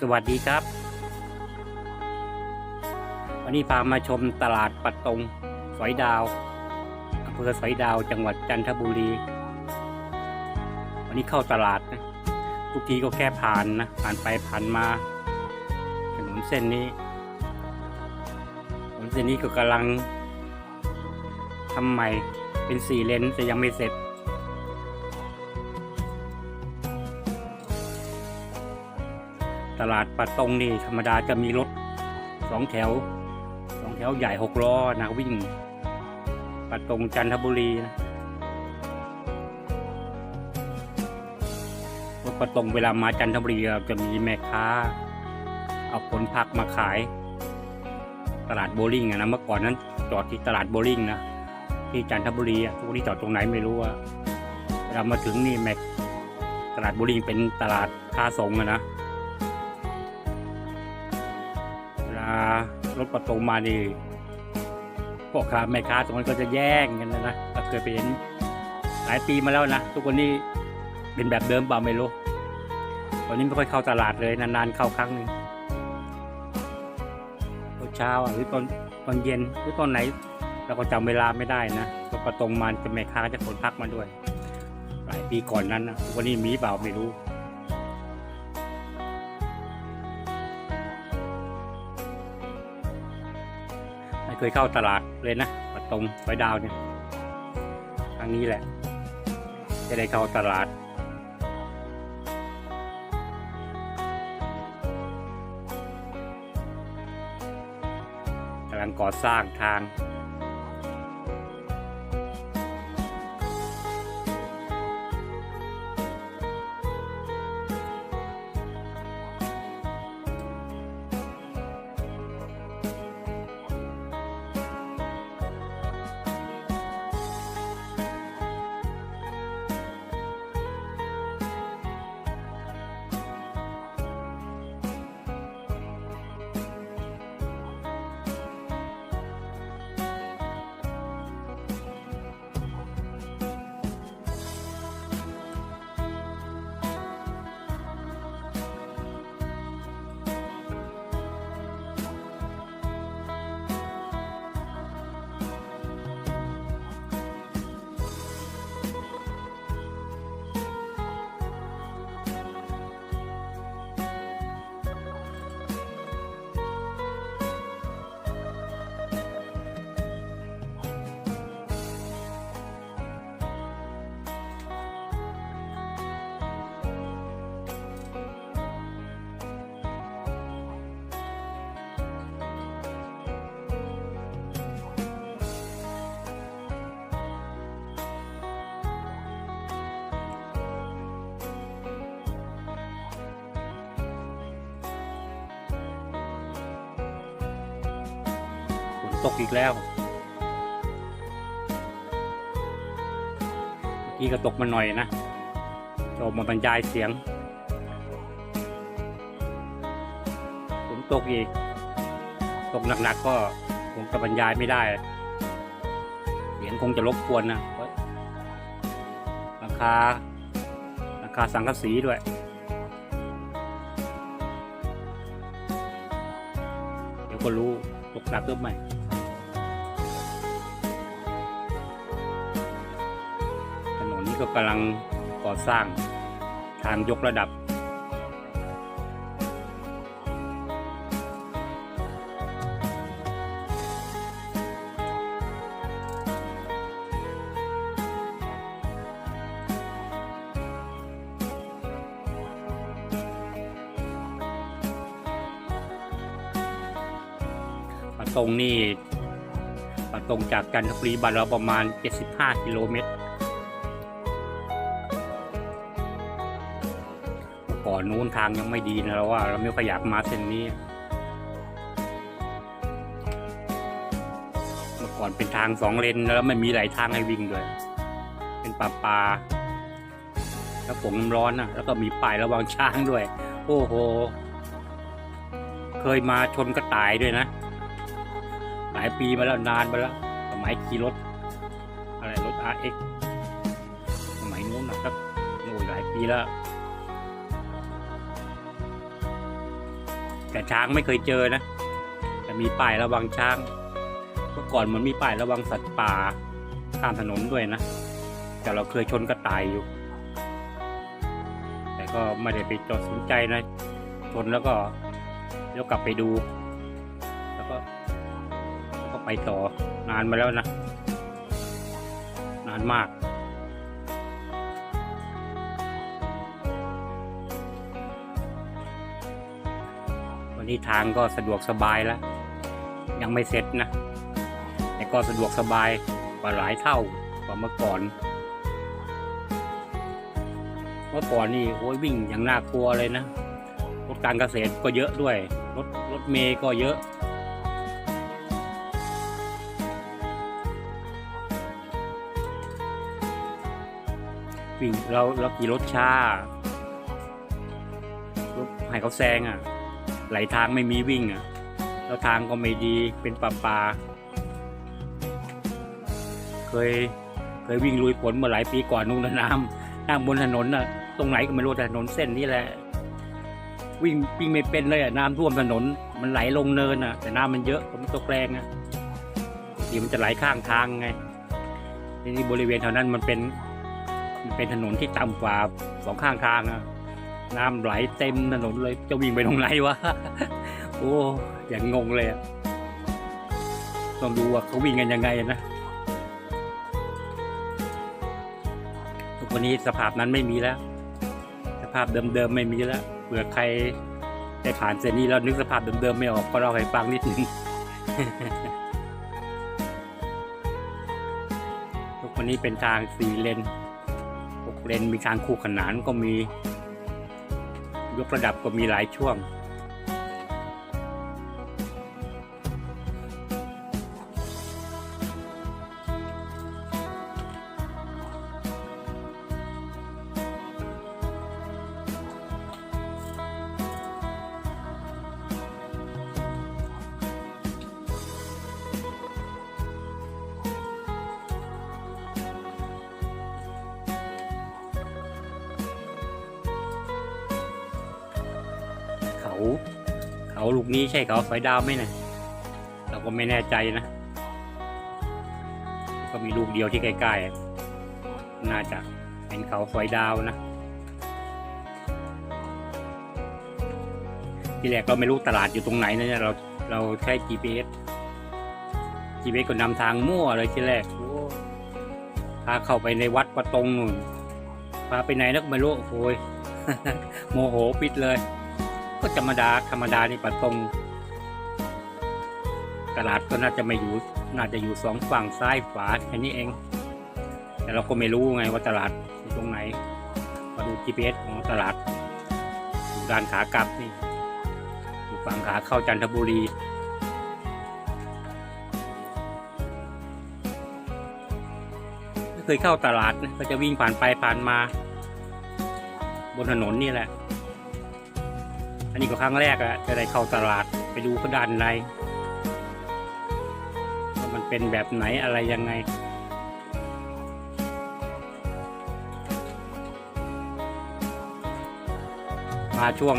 สวัสดีครับ วันนี้พามาชมตลาดปัดตงสอยดาวอำเภอสอยดาวจังหวัดจันทบุรี วันนี้เข้าตลาดนะทุกทีก็แค่ผ่านนะผ่านไปผ่านมาถนนเส้นนี้ถนนเส้นนี้ก็กำลังทำใหม่เป็นสี่เลนแต่ยังไม่เสร็จ ลาดปัดตงนี่ธรรมดาจะมีรถสองแถวสองแถวใหญ่หกล้อนะวิ่ง ปัดตงจันทบุรีนะรถปัดตงเวลามาจันทบุรีจะมีแม่ค้า เอาผลผักมาขาย ตลาดโบลิ่งนะเมื่อก่อนนั้นจอดที่ตลาดโบลิ่งนะที่จันทบุรีทุกวันนี้จอดตรงไหนไม่รู้อะเวลามาถึงนี่แม็กตลาดโบลิ่งเป็นตลาดค้าส่งอะนะารถประตูมานี่พ่อค้าแม่ค้าตรงนั้นก็จะแย่งกันนะนะเราเคยไปเห็นหลายปีมาแล้วนะทุกวันนี้เป็นแบบเดิมเปล่าไม่รู้วันนี้ไม่ค่อยเข้าตลาดเลยนานๆเข้าครั้งหนึ่งตอนเช้าหรือตอนตอนเย็นหรือตอนไหน เราก็จำเวลาไม่ได้นะรถประตูมาจะแม่ค้าจะขนพักมาด้วย หลายปีก่อนนั้นนะวันนี้มีเปล่าไม่รู้ เคยเข้าตลาดเลยนะปัดตรงไฟดาวเนี่ยครั้งนี้แหละ จะได้เข้าตลาดกำลังก่อสร้างทาง ตกอีกแล้วเมื่อกี้ก็ตกมาหน่อยนะโจมาบรรยายเสียงฝนตกอีก ตกหนักๆก็คงจะบรรยายไม่ได้ เสียงคงจะรบกวนนะราคาราคาสังกสีด้วยเดี๋ยวก็รู้ตกหนักหรือไม่ กำลังก่อสร้างทางยกระดับปะตงนี่ปะตงจากจันทบุรีบ้านเราประมาณ 75 กิโลเมตร นนู้นทางยังไม่ดีนะเราว่า เราไม่ขยับมาเส้นนี้ เมื่อก่อนเป็นทางสองเลนแล้วไม่มีหลายทางให้วิ่งด้วย เป็นป่าปาแล้วฝนร้อนนะแล้วก็มีป้ายระวังช้างด้วย โอ้โห เคยมาชนกระต่ายด้วยนะ หลายปีมาแล้วนานมาแล้วสมัยขี่รถ อะไรรถ RX สมัยนู้นนะครับโอ้ยหลายปีแล้ว แต่ช้างไม่เคยเจอนะแต่มีป้ายระวังช้างเมื่อก่อนมันมีป้ายระวังสัตว์ป่าข้ามถนนด้วยนะ แต่เราเคยชนกระต่ายอยู่ แต่ก็ไม่ได้ไปจดสนใจนะชนแล้วก็เดี๋ยวกลับไปดู แล้วก็แล้วก็ไปต่อนานมาแล้วนะ นานมาก นนี้ทางก็สะดวกสบายแล้ว ยังไม่เสร็จนะ แต่ก็สะดวกสบายกว่าหลายเท่ากว่าเมื่อก่อน เมื่อก่อนนี่โอ้ยวิ่งอย่างน่ากลัวเลยนะ รถการเกษตรก็เยอะด้วย รถรถเมย์ก็เยอะวิ่งเราเราขี่รถช้ารถให้เขาแซงอะ ไหลทางไม่มีวิ่งอะ แล้วทางก็ไม่ดีเป็นป่าปาเคยเคยวิ่งลุยฝนเมื่อหลายปีก่อนนู่นนะน้ำนั่งบนถนนน่ะ ตรงไหนก็ไม่รู้แต่ถนนเส้นนี้แหละ วิ่งวิ่งไม่เป็นเลยอะน้ำท่วมถนน มันไหลลงเนินอะ แต่น้ำมันเยอะผมตกแรงอะดีมันจะไหลข้างทางไงทีนี้บริเวณแถวนั้นมันเป็น มันเป็นถนนที่ต่ำกว่าสองข้างทางอะ น้ำไหลเต็มถนนเลยจะวิ่งไปตรงไหนวะโอ้อย่างงงเลยอะต้องดูว่าเขาวิ่งกันยังไงนะทุกวันนี้สภาพนั้นไม่มีแล้ว สภาพเดิมๆไม่มีแล้วเผื่อใครได้ผ่านเส้นนี้แล้วนึกสภาพเดิมๆไม่ออกก็เล่าให้ฟังนิดนึงทุกวันนี้เป็นทางสี่เลนหกเลนมีทางคู่ขนานก็มี ยกระดับก็มีหลายช่วง ลูกนี้ใช่เขาสอยดาวไหมนะเราก็ไม่แน่ใจนะ ก็มีลูกเดียวที่ใกล้ๆน่าจะเป็นเขาสอยดาวนะทีแรกเราไม่รู้ตลาดอยู่ตรงไหนนะเนี่ยเราเราใช้ GPS GPS ก็นำทางมั่วเลยทีแรกพาเข้าไปในวัดประตงนู่นพาไปไหนนักไม่รู้โอ้ยโมโหปิดเลย ก็ธรรมดา ธรรมดานี่ปะตรงตลาดก็น่าจะไม่อยู่ น่าจะอยู่สองฝั่งซ้ายขวาแค่นี้เอง แต่เราก็ไม่รู้ไงว่าตลาดอยู่ตรงไหน มาดู GPS ของตลาดอยู่ด้านขากลับนี่อยู่ฝั่งขาเข้าจันทบุรีไม่เคยเข้าตลาดนะก็จะวิ่งผ่านไปผ่านมา บนถนนนี่แหละ อันนี้ก็ครั้งแรกอะจะได้เข้าตลาดไปดูเขาด้านในว่ามันเป็นแบบไหนอะไรยังไงมาช่วง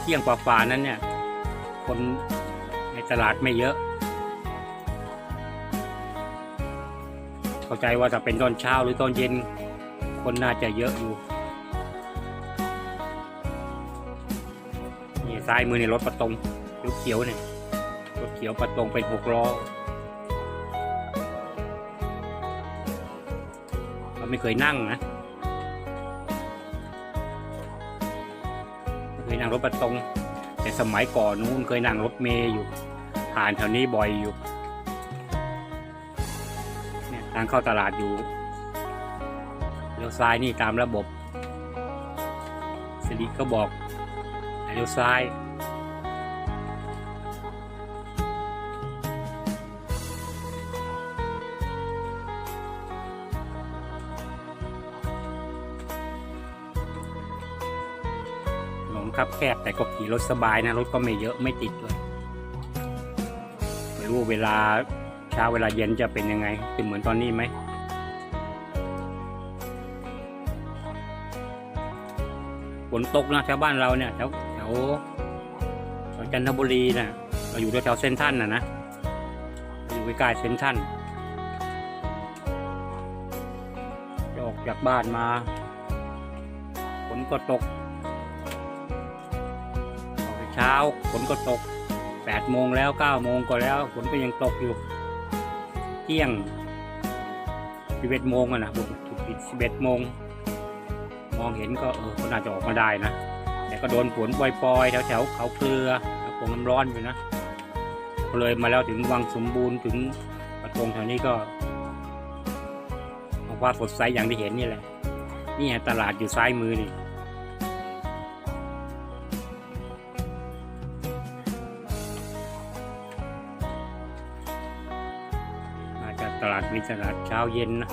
เที่ยงกว่าๆนั้นเนี่ย คนในตลาดไม่เยอะ เข้าใจว่าจะเป็นตอนเช้าหรือตอนเย็น คนน่าจะเยอะอยู่ ซ้ายมือในรถประตงเขียวๆเนี่ยรถเขียวประตงเป็นหกล้อเราไม่เคยนั่งนะไม่เคยนั่งรถประตงแต่สมัยก่อนนู้นเคยนั่งรถเมย์อยู่ ผ่านแถวนี้บ่อยอยู่เนี่ยทางเข้าตลาดอยู่เลี้ยวซ้ายนี่ตามระบบสิริก็บอก เลี้ยวซ้ายถนนครับแคบแต่ก็ขี่รถสบายนะ รถก็ไม่เยอะไม่ติดด้วยไม่รู้เวลาเช้าเวลาเย็นจะเป็นยังไงจะเหมือนตอนนี้ไหมฝนตกนะแถวบ้านเราเนี่ยแถว แถวจันทบุรีนะเราอยู่แถวเซนทรันนะนะอยู่ใกล้ๆเซนทรันจะออกจากบ้านมาฝนก็ตกออกเช้าฝนก็ตกแปดโมงแล้วเก้าโมงก็แล้วฝนก็ยังตกอยู่เที่ยงสิบเอ็ดโมงอะนะผมถูกปิดสิบเอ็ดโมงมองเห็นก็เออก็น่าจะออกมาได้นะ แต่ก็โดนฝนปล่อยๆ แถวๆเขาเครือแล้งน้ำร้อนอยู่นะเลยมาแล้วถึงวังสมบูรณ์ถึงประตงแถวนี้ก็ว่าสดใสอย่างที่เห็นนี่แหละ นี่ไงตลาดอยู่ซ้ายมือนี่มาจากตลาดมีตลาดเช้าเย็นนะ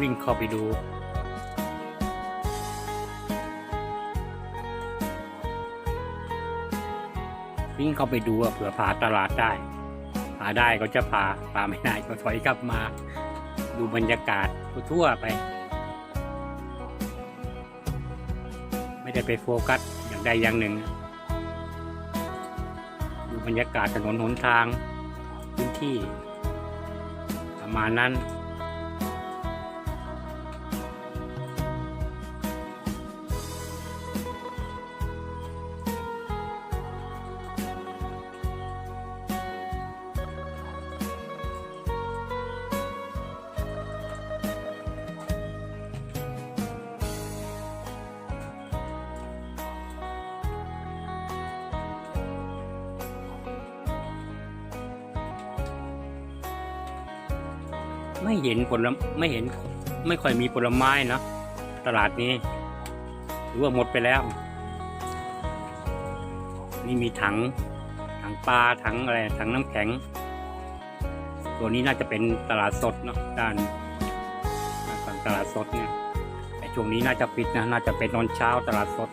วิ่งเข้าไปดูวิ่งเข้าไปดูเผื่อพาตลาดได้พาได้ก็จะพาพาไม่ได้ก็ถอยกลับมา ดูบรรยากาศทั่วไป ไม่ได้ไปโฟกัสอย่างใดอย่างหนึ่ง ดูบรรยากาศถนนหนทางพื้นที่ประมาณนั้น ผลไม่เห็นไม่ค่อยมีผลไม้นะตลาดนี้หรือว่าหมดไปแล้ว นี่มีถังถังปลาถังอะไรถังน้ำแข็ง ตัวนี้น่าจะเป็นตลาดสดเนาะด้านฝั่งตลาดสดเนี่ยแต่ช่วงนี้น่าจะปิดนะน่าจะเป็นตอนเช้าตลาดสด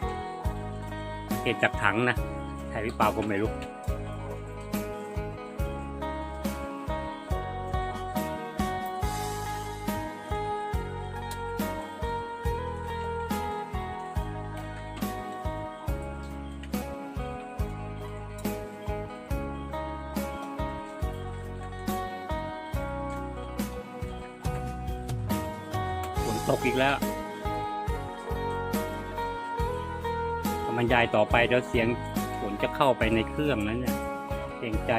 เกตจากถังนะใช่หรือเปล่าก็ไม่รู้ ตกอีกแล้วถ้ามันยายต่อไปเดี๋ยวเสียงฝนจะเข้าไปในเครื่องนั้นเนี่ยเกรงใจ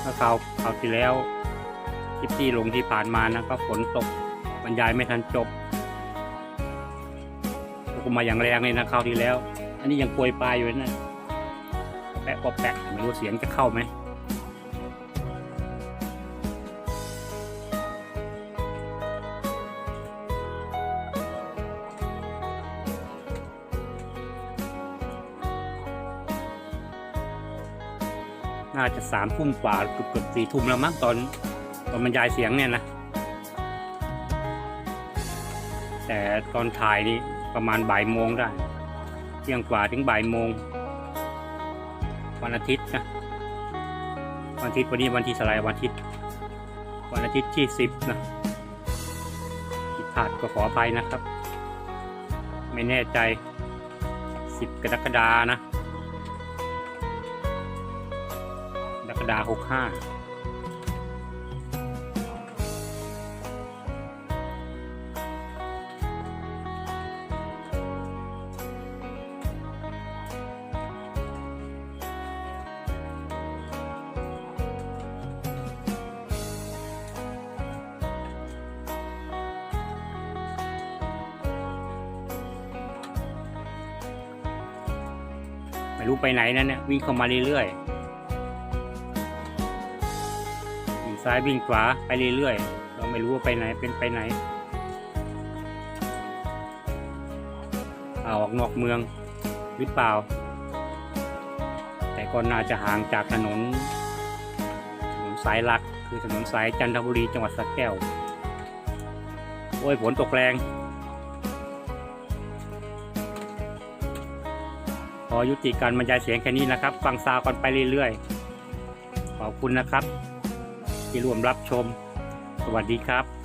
เมื่อคราวคราวที่แล้วคลิปที่ลงที่ผ่านมานะก็ฝนตกบรรยายไม่ทันจบตกมาอย่างแรงเลยนะคราวที่แล้ว อันนี้ยังปรยปลายอยู่นะแปะปอแปะไม่รู้เสียงจะเข้าไหม น่าจะสามทุ่มกว่าเกือบเกือบสี่ทุ่มแล้วมั้งตอนตอนบรรยายเสียงเนี่ยนะ แต่ตอนถ่ายนี่ประมาณบ่ายโมงได้เที่ยงกว่าถึงบ่ายโมงวันอาทิตย์นะวันอาทิตย์วันนี้วันที่สลายวันอาทิตย์ วันอาทิตย์ที่สิบนะผิดพลาดก็ขออภัยนะครับ ไม่แน่ใจสิบกรกฎานะ กรกฎาหกห้าไม่รู้ไปไหนนั่นเนี่ยวิ่งเข้ามาเรื่อยๆ ซ้ายวิ่งขวาไปเรื่อยๆ เราไม่รู้ว่าไปไหนเป็นไปไหนเอาออกนอกเมืองหรือเปล่า แต่ก็น่าจะห่างจากถนนถนนสายหลัก คือถนนสายจันทบุรีจังหวัดสระแก้ว โอ้ยฝนตกแรง ขอยุติการบรรยายเสียงแค่นี้นะครับ ฟังซาวกันไปเรื่อยๆ ขอบคุณนะครับ ที่ร่วมรับชม สวัสดีครับ